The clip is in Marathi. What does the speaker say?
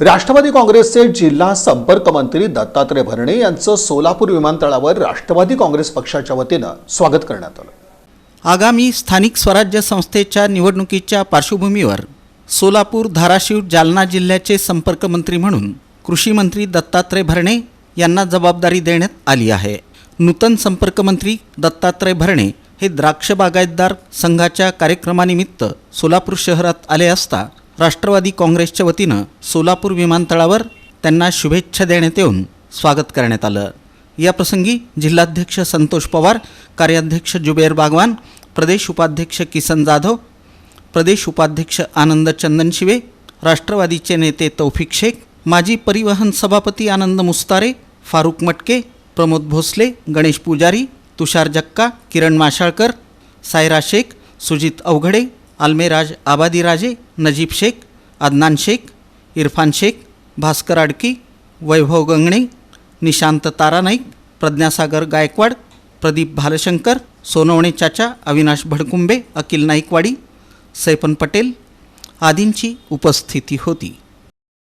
राष्ट्रवादी काँग्रेसचे जिल्हा संपर्क मंत्री दत्तात्रय भरणे यांचं सोलापूर विमानतळावर राष्ट्रवादी काँग्रेस पक्षाच्या वतीनं स्वागत करण्यात आलं. आगामी स्थानिक स्वराज्य संस्थेच्या निवडणुकीच्या पार्श्वभूमीवर सोलापूर धाराशिव जालना जिल्ह्याचे संपर्कमंत्री म्हणून कृषी मंत्री दत्तात्रय भरणे यांना जबाबदारी देण्यात आली आहे. नूतन संपर्कमंत्री दत्तात्रय भरणे हे द्राक्ष बागायतदार संघाच्या कार्यक्रमानिमित्त सोलापूर शहरात आले असता राष्ट्रवादी काँग्रेसच्या वतीनं सोलापूर विमानतळावर त्यांना शुभेच्छा देण्यात येऊन स्वागत करण्यात आलं. याप्रसंगी जिल्हाध्यक्ष संतोष पवार कार्याध्यक्ष जुबेर बागवान प्रदेश उपाध्यक्ष किसन जाधव प्रदेश उपाध्यक्ष आनंद चंदन शिवे राष्ट्रवादीचे नेते तौफिक शेख माजी परिवहन सभापती आनंद मुस्तारे फारुक मटके प्रमोद भोसले गणेश पुजारी तुषार जक्का किरण माशाळकर सायरा शेख सुजित अवघडे आल्मेराज आबादीराजे नजीब शेख अदनान शेख इरफान शेख भास्कर आडकी वैभव गंगणे निशांत तारानाईक प्रज्ञासागर गायकवाड प्रदीप भालशंकर सोनवणे चाचा अविनाश भडकुंबे अकिल नाईकवाडी सैपन पटेल आदींची उपस्थिती होती.